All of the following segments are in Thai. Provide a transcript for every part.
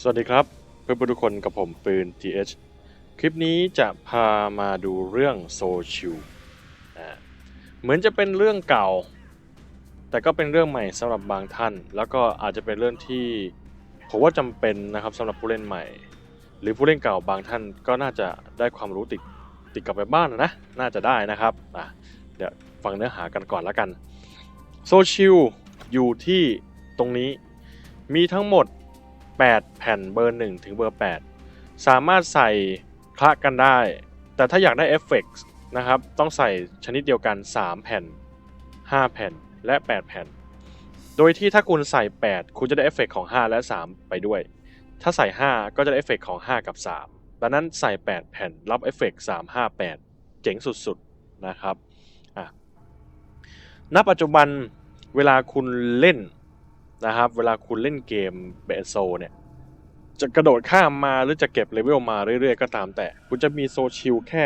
สวัสดีครับเพื่อนๆทุกคนกับผมปืน TH คลิปนี้จะพามาดูเรื่องโซชิลเหมือนจะเป็นเรื่องเก่า แต่ก็เป็นเรื่องใหม่สำหรับบางท่าน แล้วก็อาจจะเป็นเรื่องที่ผมว่าจำเป็นนะครับสำหรับผู้เล่นใหม่ หรือผู้เล่นเก่าบางท่านก็น่าจะได้ความรู้ติดติดกลับไปบ้านนะน่าจะได้นะครับอะเดี๋ยวฟังเนื้อหากันก่อนแล้วกันโซชิลอยู่ที่ตรงนี้มีทั้งหมด 8 แผ่นเบอร์ 1 ถึงเบอร์ 8 สามารถใส่คละกันได้ แต่ถ้าอยากได้เอฟเฟกต์นะครับ ต้องใส่ชนิดเดียวกัน 3 แผ่น 5 แผ่นและ 8 แผ่น โดยที่ถ้าคุณใส่ 8 คุณจะได้เอฟเฟกต์ของ 5 และ 3 ไปด้วย ถ้าใส่ 5 ก็จะได้เอฟเฟกต์ของ 5 กับ 3 ดังนั้นใส่ 8 แผ่นรับเอฟเฟกต์3 5 8 เจ๋งสุดๆนะครับณปัจจุบันเวลาคุณเล่น นะครับ เวลาคุณเล่นเกมเบสโซเนี่ย จะกระโดดข้ามมาหรือจะเก็บเลเวลมาเรื่อยๆ ก็ตามแต่ คุณจะมีโซชิลแค่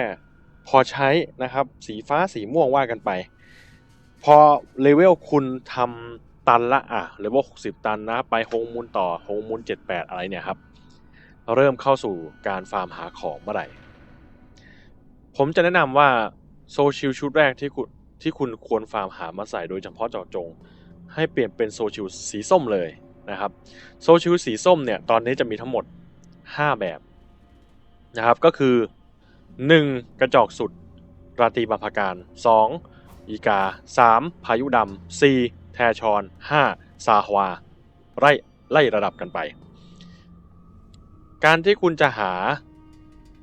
พอใช้นะครับ สีฟ้าสีม่วงว่ากันไป พอเลเวลคุณทำตันละอะเลเวล60 ตันนะ ไปโฮงมูลต่อโฮงมูล78 อะไรเนี่ยครับ เริ่มเข้าสู่การฟาร์มหาของเมื่อไหร่ ผมจะแนะนำว่าโซชิลชุดแรกที่คุณที่คุณควรฟาร์มหามาใส่โดยเฉพาะเจาะจง ให้เปลี่ยนเป็นโซชิลสีส้มเลยนะครับโซชิลสีส้มเนี่ยตอนนี้จะมีทั้งหมด 5 แบบนะครับก็คือ 1. กระจอกสุด ราตรีบาพาการ 2. อีกา 3. พายุดำ 4. แทชอน 5. ซาฮวา ไล่ไล่ระดับกันไป การที่คุณจะหา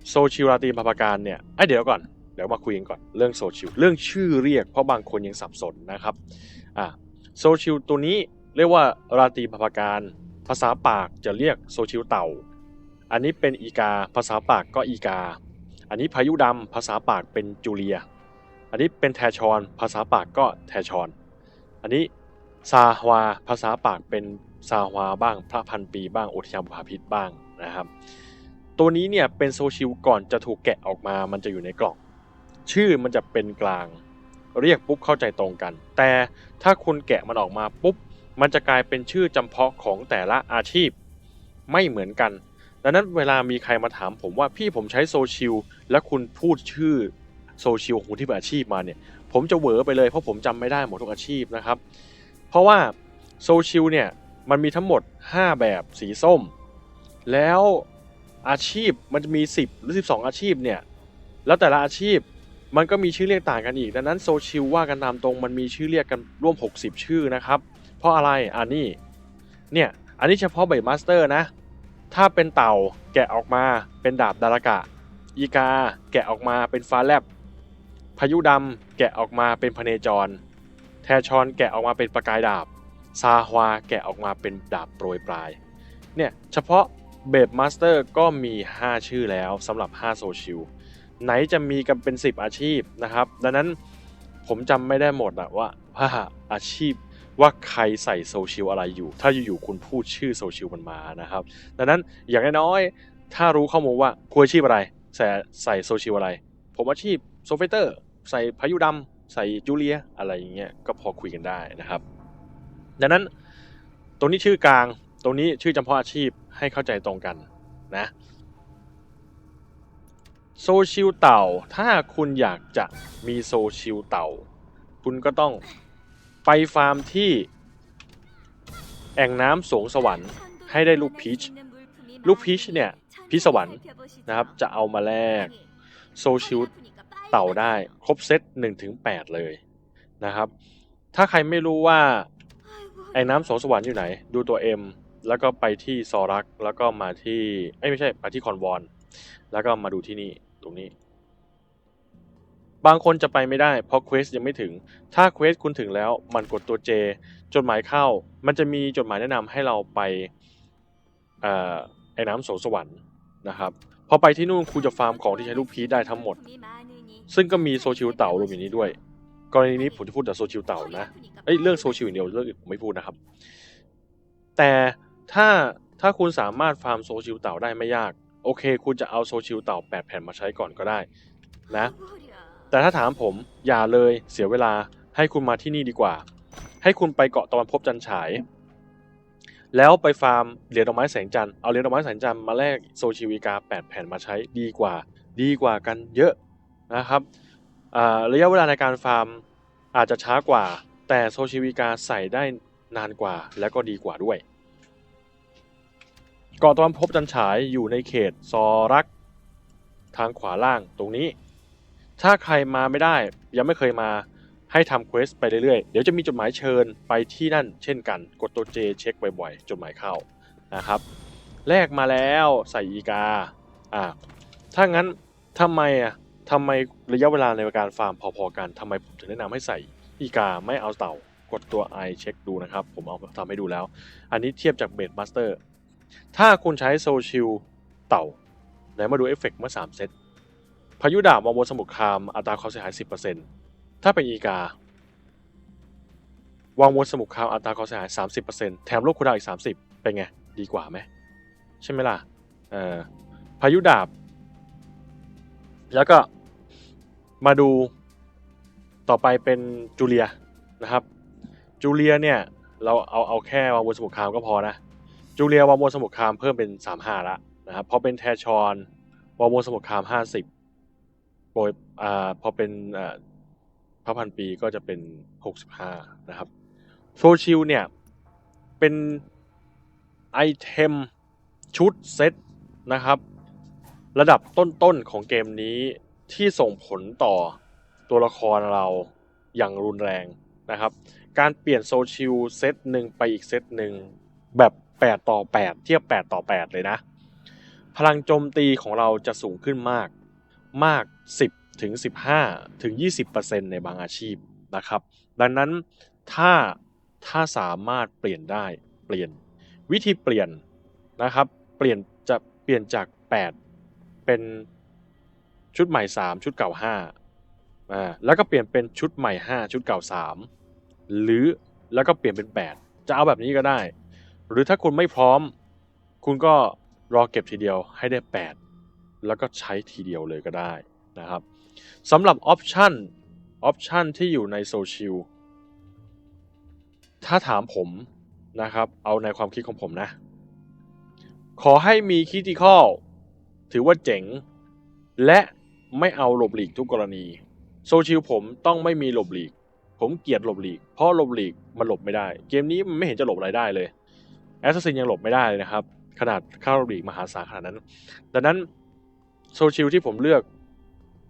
โซชิลราตรีบาพาการเนี่ยไอเดี๋ยวก่อนเดี๋ยวมาคุยกันก่อนเรื่องโซชิลเรื่องชื่อเรียกเพราะบางคนยังสับสนนะครับอ่า โซชิลตัวนี้เรียกว่าราตรีภาการ ภาษาปากจะเรียกโซชิลเต่า อันนี้เป็นอีกา ภาษาปากก็อีกา อันนี้พายุดำภาษาปากเป็นจูเลีย อันนี้เป็นแทชอน ภาษาปากก็แทชอน อันนี้ซาฮวา ภาษาปากเป็นซาฮวาบ้าง พระพันปีบ้างโอทยามผาพิษบ้างนะครับ ตัวนี้เนี่ยเป็นโซชิลก่อนจะถูกแกะออกมา มันจะอยู่ในกล่อง ชื่อมันจะเป็นกลาง เรียกปุ๊บเข้าใจตรงกัน แต่ถ้าคุณแกะมันออกมาปุ๊บ มันจะกลายเป็นชื่อจำเพาะของแต่ละอาชีพ ไม่เหมือนกัน ดังนั้นเวลามีใครมาถามผมว่าพี่ผมใช้โซชิลและคุณพูดชื่อโซชิลของคุณที่เป็นอาชีพมาเนี่ย ผมจะเหวอไปเลยเพราะผมจำไม่ได้หมดทุกอาชีพนะครับ เพราะว่าโซชิลเนี่ยมันมีทั้งหมด 5 แบบสีส้ม แล้วอาชีพมันจะมี 10 หรือ 12 อาชีพเนี่ย แล้วแต่ละอาชีพ มันก็มีชื่อเรียกต่างกันอีก ดังนั้นโซชิลว่ากันตามตรงมันมีชื่อเรียกกันร่วม 60 ชื่อนะครับ เพราะอะไรอ่านี่เนี่ยอันนี้เฉพาะเบมาสเตอร์นะ ถ้าเป็นเต่าแกะออกมาเป็นดาบดารากะ อีกาแกะออกมาเป็นฟ้าแลบ พายุดำแกะออกมาเป็นพเนจร แทชอนแกะออกมาเป็นประกายดาบ ซาฮวาแกะออกมาเป็นดาบโปรยปลาย เนี่ยเฉพาะเบดมาสเตอร์ก็มี 5 ชื่อแล้วสำหรับ 5 โซชิล ไหนจะมีกันเป็น 10 อาชีพนะครับ ดังนั้นผมจำไม่ได้หมดอะว่าว่าอาชีพว่าใครใส่โซเชียลอะไรอยู่ ถ้าอยู่ๆคุณพูดชื่อโซเชียลมันมานะครับ ดังนั้นอย่างน้อยๆถ้ารู้ข้อมูลว่าคุณอาชีพอะไร ใส่ใส่โซเชียลอะไร ผมอาชีพโซเฟเตอร์ ใส่พายุดำใส่จูเลียอะไรอย่างเงี้ยก็พอคุยกันได้นะครับ ดังนั้นตรงนี้ชื่อกลางตรงนี้ชื่อจำเพาะอาชีพให้เข้าใจตรงกันนะ โซชิลเต่า ถ้าคุณอยากจะมีโซชิลเต่า คุณก็ต้องไปฟาร์มที่ แอ่งน้ำสวงสวรรค์ให้ได้ลูกพีช ลูกพีชเนี่ยพีชสวรรค์นะครับ จะเอามาแลกโซชิลเต่าได้ครบเซต1-8 เลยนะครับ ถ้าใครไม่รู้ว่าแอ่งน้ำสวงสวรรค์อยู่ไหน ดูตัว M แล้วก็ไปที่ซอรัก แล้วก็มาที่ เอ้ยไม่ใช่ไปที่คอนวอน แล้วก็มาดูที่นี่ ตรงนี้ บางคนจะไปไม่ได้เพราะเควสยังไม่ถึง ถ้าเควสคุณถึงแล้วมันกดตัว J จดหมายเข้า มันจะมีจดหมายแนะนำให้เราไปไอ้น้ำโสสวรรค์นะครับพอไปที่นู่นคุณจะฟาร์มของที่ใช้ลูกพีชได้ทั้งหมด ซึ่งก็มีโซชิลเต่ารวมอยู่นี้ด้วย กรณีนี้ผมจะพูดแต่โซชิลเต่านะเอ้ยเรื่องโซชิลอย่างเดียวเรื่องอื่นผมไม่พูดนะครับ แต่ถ้าถ้าคุณสามารถฟาร์มโซชิลเต่าได้ไม่ยาก โอเค คุณจะเอาโซชิลเต่า8แผ่นมาใช้ก่อนก็ได้นะ แต่ถ้าถามผมอย่าเลยเสียเวลาให้คุณมาที่นี่ดีกว่า ให้คุณไปเกาะตะวันภพจันฉาย แล้วไปฟาร์มเหรียญดอกไม้แสงจันทร์เอาเหรียญดอกไม้แสงจันทร์มาแลกโซชิวิกา8แผ่นมาใช้ดีกว่า ดีกว่ากันเยอะนะครับอ่าระยะเวลาในการฟาร์มอาจจะช้ากว่า แต่โซชิวิกาใส่ได้นานกว่าและก็ดีกว่าด้วยเกาะตะวันภพจันฉายอยู่ในเขตซอรัก ทางขวาล่างตรงนี้ ถ้าใครมาไม่ได้ ยังไม่เคยมาให้ทำเควสไปเรื่อยๆ เดี๋ยวจะมีจดหมายเชิญไปที่นั่นเช่นกัน กดตัว J เช็คบ่อยๆ จดหมายเข้านะครับ แลกมาแล้วใส่อีกา อ่า ถ้างั้นทำไมอะทำไมระยะเวลาในการฟาร์มพอๆกันทำไมผมถึงแนะนำให้ใส่อีกาไม่เอาเต่ากดตัว I เช็คดูนะครับ ผมเอาทำให้ดูแล้ว อันนี้เทียบจากเบดมาสเตอร์ ถ้าคุณใช้โซชิลเต่าไหนมาดูเอฟเฟกต์เมื่อ 3 เซต พายุดาบมองบนสมุทรคามอัตราความเสียหาย 10%ถ้าเป็นอีกาวางบนสมุทรคามอัตราความเสียหาย 30%แถมลบคูดาวอีก 30 เป็นไง ดีกว่าไหม ใช่ไหมล่ะ เอ่อ พายุดาบ แล้วก็มาดูต่อไปเป็นจูเลียนะครับ จูเลียเนี่ย เราเอาเอาแค่วางบนสมุทรคามก็พอนะ จูเลียวางบนสมุทรคามเพิ่มเป็น 35ละนะครับพอเป็นแทชอนวางบนสมุทรคาม 50โปรยอ่าพอเป็นอ่าพระพันปีก็จะเป็น 65 นะครับโซชิลเนี่ย เป็นไอเทมชุดเซตนะครับ ระดับต้นๆของเกมนี้ที่ส่งผลต่อตัวละครเราอย่างรุนแรงนะครับ การเปลี่ยนโซชิลเซตหนึ่งไปอีกเซตหนึ่งแบบ 8 ต่อ 8 เทียบ 8 ต่อ 8 เลยนะ พลังโจมตีของเราจะสูงขึ้นมาก มาก 10 ถึง 15 ถึง 20%ในบางอาชีพนะครับ ดังนั้นถ้าถ้าสามารถเปลี่ยนได้เปลี่ยนวิธีเปลี่ยนนะครับ เปลี่ยนจะเปลี่ยนจาก 8 เป็นชุดใหม่ 3 ชุดเก่า5อ่าแล้วก็เปลี่ยนเป็นชุดใหม่ 5 ชุดเก่า 3 หรือแล้วก็เปลี่ยนเป็น 8 จะเอาแบบนี้ก็ได้ หรือถ้าคุณไม่พร้อม คุณก็รอเก็บทีเดียวให้ได้ 8 แล้วก็ใช้ทีเดียวเลยก็ได้นะครับสำหรับออปชันออปชันที่อยู่ในโซเชียลถ้าถามผมนะครับ เอาในความคิดของผมนะ ขอให้มีคิติคอลถือว่าเจ๋ง และไม่เอาหลบหลีกทุกกรณี โซเชียลผมต้องไม่มีหลบหลีก ผมเกลียดหลบหลีก เพราะหลบหลีกมันหลบไม่ได้ เกมนี้มันไม่เห็นจะหลบอะไรได้เลย แอสซัสซินยังหลบไม่ได้เลยนะครับ ขนาดค่าหลบหลีกมหาศาลขนาดนั้น ดังนั้นโซเชียลที่ผมเลือก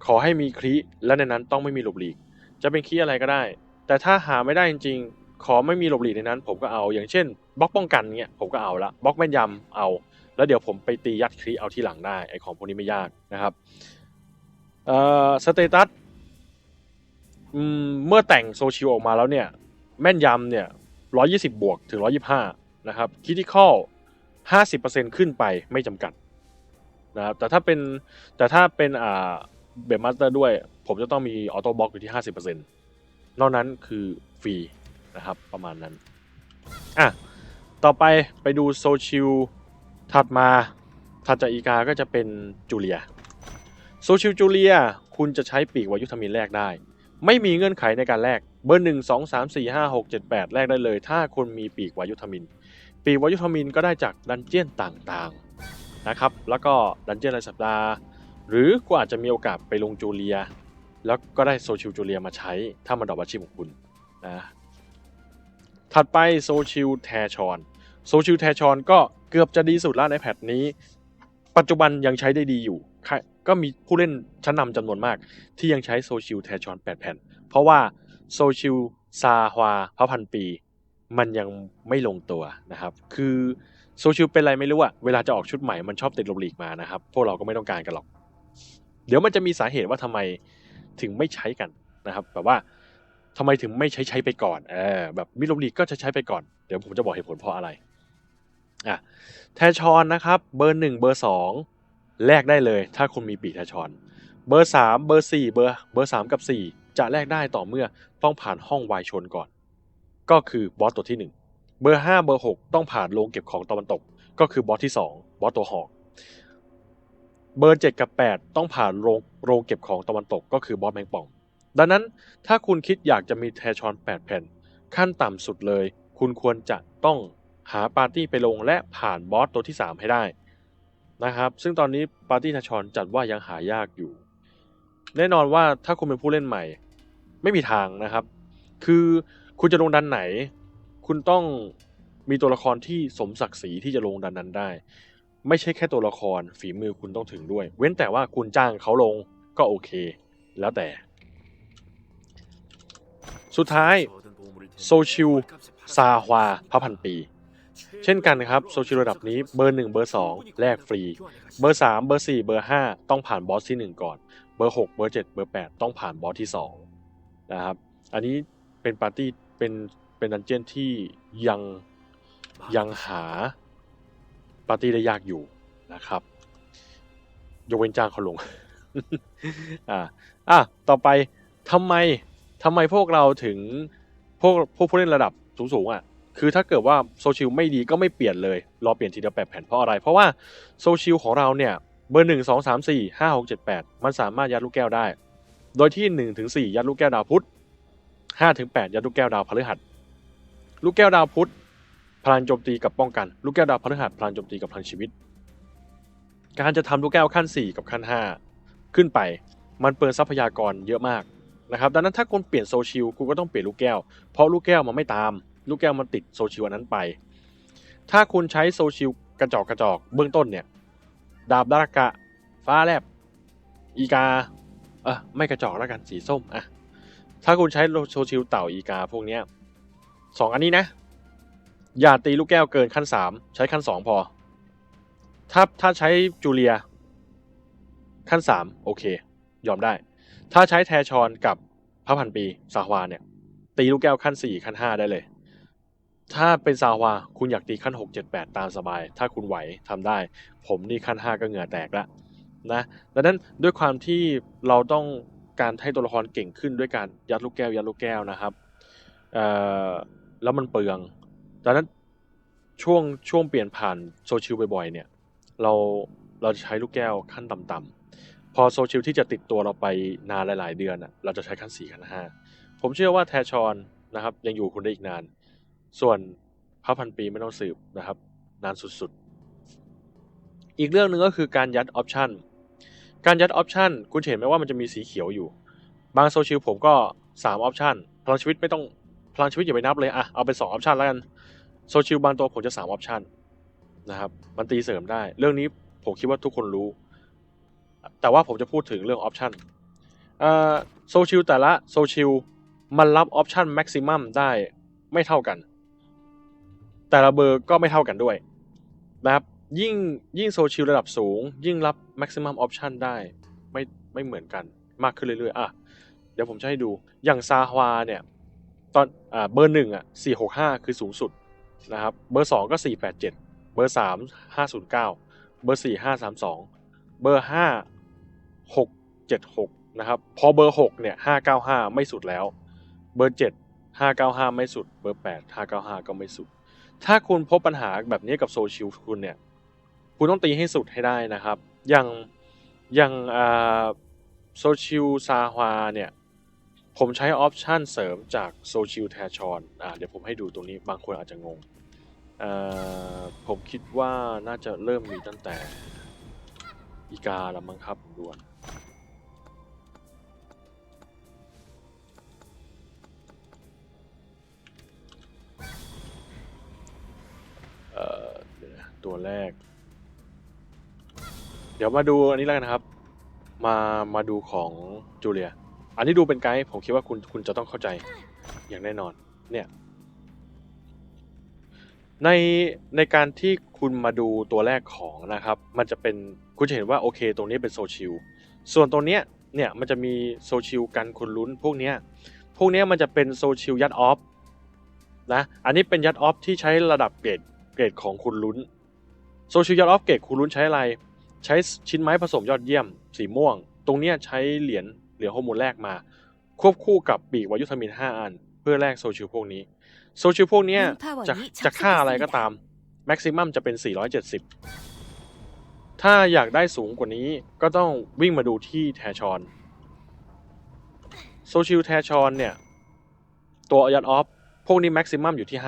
ขอให้มีคลีและในนั้นต้องไม่มีหลบหลีก จะเป็นคลีอะไรก็ได้ แต่ถ้าหาไม่ได้จริงๆ ขอไม่มีหลบหลีกในนั้น ผมก็เอาอย่างเช่นบล็อกป้องกันเงี้ยผมก็เอาละบล็อกแม่นยำเอา แล้วเดี๋ยวผมไปตียัดคลีเอาที่หลังได้ไอของพวกนี้ไม่ยากนะครับเอ่อสเตตัสเมื่อแต่งโซเชียลออกมาแล้วเนี่ยแม่นยำเนี่ยร้อยี่สิบวกถึงร้อยี่ห้า นะครับคิติคอลห้าสิบเปอร์เซ็นขึ้นไปไม่จำกัดนะครับแต่ถ้าเป็นแต่ถ้าเป็นอ่าเบรมาสเตอร์ด้วย ผมจะต้องมีออโต้บล็อกอยู่ที่ห้าสิบเปอร์เซ็นต์นอกนั้นคือฟรีนะครับประมาณนั้นอะต่อไปไปดูโซเชียลถัดมาถัดจากอีกาก็จะเป็นจูเลียโซชิลจูเลียคุณจะใช้ปีกวายุทมินแลกได้ ไม่มีเงื่อนไขในการแลกเบอร์หนึ่งสองสามสี่ห้าหกเจ็ดแปดแลกได้เลย ถ้าคุณมีปีกวายุทมิน ปีวายุทมินก็ได้จากดันเจียนต่างๆนะครับ แล้วก็ดันเจียนรายสัปดาห์ หรือก็อาจจะมีโอกาสไปลงจูเลีย แล้วก็ได้โซชิลจูเลียมาใช้ถ้ามันดอกอาชีพของคุณนะถัดไปโซชิลแทชอนโซชิลแทชอนก็เกือบจะดีสุดแล้วในแพทนี้ ปัจจุบันยังใช้ได้ดีอยู่ ก็มีผู้เล่นชั้นนำจำนวนมาก ที่ยังใช้โซชิลแทชอน 8 แผ่น เพราะว่าโซชิลซาฮวาพระพันปี มันยังไม่ลงตัวนะครับ คือโซชิลเป็นอะไรไม่รู้อะเวลาจะออกชุดใหม่มันชอบติดลบลีกมานะครับ พวกเราก็ไม่ต้องการกันหรอก เดี๋ยวมันจะมีสาเหตุว่าทำไมถึงไม่ใช้กันนะครับ แบบว่าทำไมถึงไม่ใช้ใช้ไปก่อนเออแบบมิลบลีกก็จะใช้ไปก่อน เดี๋ยวผมจะบอกเหตุผลเพราะอะไรอะแทชอนนะครับ เบอร์หนึ่งเบอร์สองแลกได้เลย ถ้าคุณมีปีแทชอน เบอร์สามเบอร์สี่เบอร์เบอร์สามกับสี่จะแลกได้ต่อเมื่อต้องผ่านห้องวายชนก่อน ก็คือบอสตัวที่หนึ่งเบอร์ห้าเบอร์หกต้องผ่านโรงเก็บของตะวันตก ก็คือบอสที่สองบอสตัวหอกเบอร์เจ็ดกับแปดต้องผ่านโรงโรงเก็บของตะวันตกก็คือบอสแมงป่อง ดังนั้นถ้าคุณคิดอยากจะมีแทชอน 8 แผ่น ขั้นต่ำสุดเลย คุณควรจะต้องหาปาร์ตี้ไปลงและผ่านบอสตัวที่ 3 ให้ได้นะครับ ซึ่งตอนนี้ปาร์ตี้ทชอนจัดว่ายังหายากอยู่ แน่นอนว่าถ้าคุณเป็นผู้เล่นใหม่ ไม่มีทางนะครับ คือ คุณจะลงดันไหน คุณต้องมีตัวละครที่สมศักดิ์ศรีที่จะลงดันนั้นได้ ไม่ใช่แค่ตัวละครฝีมือคุณต้องถึงด้วย เว้นแต่ว่าคุณจ้างเขาลงก็โอเค แล้วแต่ สุดท้ายโซชิลซาฮวาพระพันปี เช่นกันครับ โซชิลระดับนี้เบอร์ 1 เบอร์ 2 แลกฟรี เบอร์ 3 เบอร์ 4 เบอร์ 5 ต้องผ่านบอสที่ 1 ก่อน เบอร์ 6 เบอร์ 7 เบอร์ 8 ต้องผ่านบอสที่ 2 นะครับ อันนี้เป็นปาร์ตี้ เป็นเป็นดันเจียนที่ยังยังหาปาร์ตี้ได้ยากอยู่นะครับ ยกเว้นจ้างเขาลง อ่าอะต่อไปทำไมทำไมพวกเราถึงพวกพวกผู้เล่นระดับสูงๆอะคือถ้าเกิดว่าโซชิลไม่ดีก็ไม่เปลี่ยนเลย รอเปลี่ยนทีเดียวแปดแผ่นเพราะอะไร เพราะว่าโซชิลของเราเนี่ย เบอร์หนึ่งสองสามสี่ห้าหกเจ็ดแปดมันสามารถยัดลูกแก้วได้ โดยที่หนึ่งถึงสี่ยัดลูกแก้วดาวพุธ ห้าถึงแปดยัดลูกแก้วดาวพฤหัส ลูกแก้วดาวพุธพลังโจมตีกับป้องกัน ลูกแก้วดาวพฤหัสพลังโจมตีกับพลังชีวิต การจะทำลูกแก้วขั้น 4 กับขั้น 5 ขึ้นไป มันเปลืองทรัพยากรเยอะมากนะครับ ดังนั้นถ้าคุณเปลี่ยนโซชิลคุณก็ต้องเปลี่ยนลูกแก้ว เพราะลูกแก้วมันไม่ตาม ลูกแก้วมันติดโซชิลอันนั้นไป ถ้าคุณใช้โซชิลกระจอกกระจอกเบื้องต้นเนี่ย ดาบดารากะ ฟ้าแลบ อีกา เออไม่กระจอกแล้วกันสีส้มอะ ถ้าคุณใช้โซชิลเต่าอีกา พวกเนี้ยสองอันนี้นะ อย่าตีลูกแก้วเกินขั้น3ใช้ขั้น2พอ ถ้าถ้าใช้จูเลีย ขั้น3โอเค ยอมได้ ถ้าใช้แทชอนกับพระพันปีซาวาเนี่ย ตีลูกแก้วขั้น4ขั้น5ได้เลย ถ้าเป็นซาวาคุณอยากตีขั้น6 7 8ตามสบาย ถ้าคุณไหวทำได้ ผมนี่ขั้น5ก็เหงื่อแตกละนะดังนั้นด้วยความที่เราต้อง การให้ตัวละครเก่งขึ้นด้วยการยัดลูกแก้วยัดลูกแก้วนะครับแล้วมันเปลืองดังนั้นช่วงช่วงเปลี่ยนผ่านโซเชิลบ่อยๆเนี่ยเราเราจะใช้ลูกแก้วขั้นต่ำๆพอโซเชิลที่จะติดตัวเราไปนานหลาย ๆ เดือนอะเราจะใช้ขั้น4ขั้น5ผมเชื่อว่าแทชอนนะครับยังอยู่คุณได้อีกนาน ส่วนพระพันปีไม่ต้องสืบนะครับ นานสุดๆ อีกเรื่องหนึ่งก็คือการยัดออปชั่น การยัดออปชันคุณเห็นไหมว่ามันจะมีสีเขียวอยู่ บางโซชิลผมก็3ออปชันพลังชีวิตไม่ต้องพลังชีวิตอย่าไปนับเลยอะเอาเป็น2ออปชันแล้วกันโซชิลบางตัวผมจะ3ออปชันนะครับมันตีเสริมได้ เรื่องนี้ผมคิดว่าทุกคนรู้ แต่ว่าผมจะพูดถึงเรื่องออปชันโซชิลแต่ละโซชิลมันรับออปชันแม็กซิมัมได้ไม่เท่ากัน แต่ละเบอร์ก็ไม่เท่ากันด้วยนะครับ ยิ่งยิ่งโซชิลระดับสูง ยิ่งรับ maximum option ได้ไม่ไม่เหมือนกันมากขึ้นเรื่อยๆ อะ เดี๋ยวผมจะให้ดูอย่างซาฮวาเนี่ย ตอนอ่าเบอร์หนึ่งอะสี่หกห้าคือสูงสุดนะครับ เบอร์สองก็สี่แปดเจ็ดเบอร์สามห้าศูนย์เก้าเบอร์สี่ห้าสามสองเบอร์ห้าหกเจ็ดหกนะครับ พอเบอร์หกเนี่ยห้าเก้าห้าไม่สุดแล้ว เบอร์เจ็ดห้าเก้าห้าไม่สุด เบอร์แปดห้าเก้าห้าก็ไม่สุด ถ้าคุณพบปัญหาแบบนี้กับโซชิลคุณเนี่ย คุณต้องตีให้สุดให้ได้นะครับ อย่างอย่างโซชิลซาฮวาเนี่ย ผมใช้ออปชันเสริมจากโซชิลแทชอนอ่าเดี๋ยวผมให้ดูตรงนี้บางคนอาจจะงงผมคิดว่าน่าจะเริ่มมีตั้งแต่อีกาแล้วมั้งครับด่วนตัวแรก เดี๋ยวมาดูอันนี้แล้วกันนะครับ มามาดูของจูเลีย อันนี้ดูเป็นไกด์ผมคิดว่าคุณคุณจะต้องเข้าใจอย่างแน่นอน เนี่ย ในในการที่คุณมาดูตัวแรกของนะครับ มันจะเป็นคุณจะเห็นว่าโอเค ตรงนี้เป็นโซชิลส่วนตรงเนี้ยเนี่ยมันจะมีโซชิลกันคุณลุ้นพวกเนี้ยพวกเนี้ยมันจะเป็นโซชิลยัดออฟนะอันนี้เป็นยัดออฟที่ใช้ระดับเกรดเกรดของคุณลุ้นโซชิลยัดออฟเกรดคุณลุ้นใช้อะไร ใช้ชิ้นไม้ผสมยอดเยี่ยม สีม่วง ตรงเนี้ยใช้เหรียญเหรียญฮอร์โมนแรกมา ควบคู่กับปีกวายุทามิน 5 อัน เพื่อแลกโซชิลพวกนี้ โซชิลพวกเนี้ยจะจะค่าอะไรก็ตามแม็กซิมัมจะเป็น 470 ถ้าอยากได้สูงกว่านี้ก็ต้องวิ่งมาดูที่แทชอนโซชิลแทชอนเนี่ย ตัวยัดออฟ พวกนี้แม็กซิมัมอยู่ที่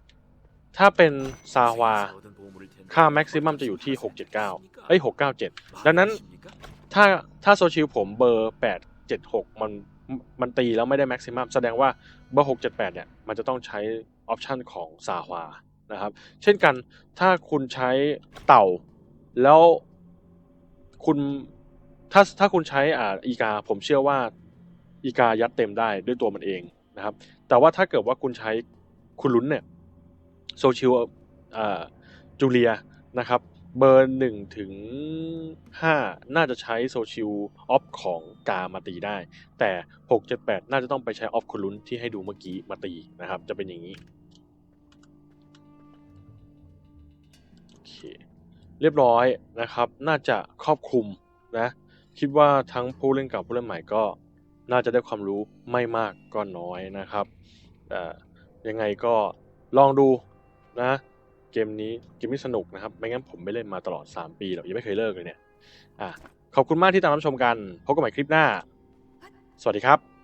595 ถ้าเป็นซาวา ค่าแม็กซิมัมจะอยู่ที่ 679 เอ้ย697ดังนั้นถ้าถ้าโซชิลผมเบอร์876มันมันตีแล้วไม่ได้แม็กซิมัมแสดงว่าเบอร์678เนี่ยมันจะต้องใช้ออปชันของซาวานะครับ เช่นกันถ้าคุณใช้เต่า แล้วคุณถ้าถ้าคุณใช้อ่าอีกา ผมเชื่อว่าอีกายัดเต็มได้ด้วยตัวมันเองนะครับ แต่ว่าถ้าเกิดว่าคุณใช้คุณลุ้นเนี่ยโซชิลอ่าจูเลียนะครับ เบอร์หนึ่งถึงห้าน่าจะใช้โซชิลออฟของกามาตีได้ แต่หกเจ็ดแปดน่าจะต้องไปใช้ออฟคุณลุ้นที่ให้ดูเมื่อกี้มาตีนะครับ จะเป็นอย่างนี้โอเคเรียบร้อยนะครับ น่าจะครอบคลุมนะ คิดว่าทั้งผู้เล่นเก่าผู้เล่นใหม่ก็น่าจะได้ความรู้ไม่มากก็น้อยนะครับแต่ยังไงก็ลองดูนะ เกมนี้เกมนี้สนุกนะครับ ไม่งั้นผมไม่เล่นมาตลอด 3 ปีหรอกยังไม่เคยเลิกเลยเนี่ยอะขอบคุณมากที่ตามรับชมกันพบกันใหม่คลิปหน้า สวัสดีครับ